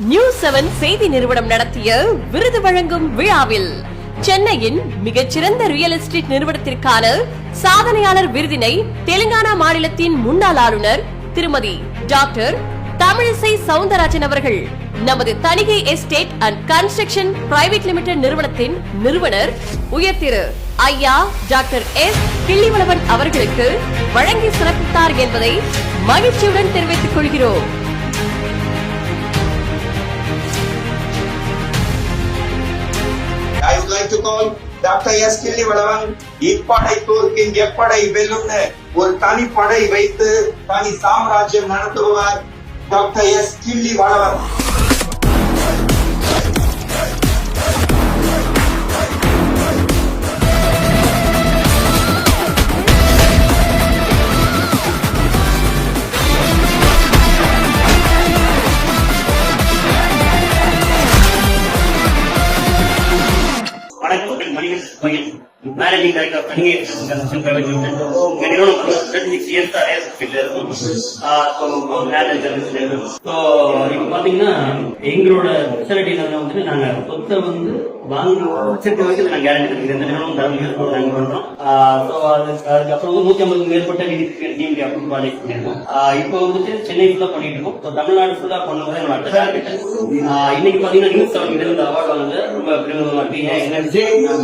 News seven செய்தி நிறுவனம் நடத்திய விருது வழங்கும் விழாவில் சென்னையின் மிகச்சிறந்த ரியல் எஸ்டேட் நிறுவனத்திற்கான சாதனையாளர் விருதினை தெலுங்கானா மாநிலத்தின் முன்னாள் ஆளுநர் திருமதி டாக்டர் தமிழிசை சவுந்தரராஜன் அவர்கள் நமது Thanigai estate and construction private limited நிறுவனத்தின் நிறுவனர் உயர் திரு ஐயா டாக்டர் எஸ் கிள்ளிவளவன் அவர்களுக்கு வழங்கி சிறப்பித்தார் என்பதை மகிழ்ச்சியுடன் தெரிவித்துக் கொள்கிறோம். I doctor like to call S. Killivalavan இப்படை தோற்கின் எப்படை வெல்லும்னு ஒரு தனி படை வைத்து தனி சாம்ராஜ்யம் நடத்துபவர் டாக்டர் எஸ். கிள்ளி வளவன் மணிகன் கோயில் மேனேஜிங் டைரக்டர் ஆஃப் இருக்கும் இப்போ பாத்தீங்கன்னா எங்களோட ஸ்பெஷாலிட்டி வந்து நாங்க சொத்தை வந்து வாங்க கேரண்டி இந்த நிறுவனம் தரம் இயர்ஸ் நாங்கள் பண்றோம் ஸோ அது அதுக்கப்புறம் வந்து நூத்தி ஐம்பதுக்கு மேற்பட்ட நிதி டிஎம்டி அப்ரூவ் ப்ராஜெக்ட் இப்போ வந்துட்டு சென்னை ஃபுல்லாக பண்ணிட்டு இருக்கோம் ஸோ தமிழ்நாடு ஃபுல்லாக பண்ணும்போது என்னோட இன்னைக்கு பாத்தீங்கன்னா நியூஸ் செவன் இருந்து அவார்டு ரொம்ப பெருமிதமா இருக்கு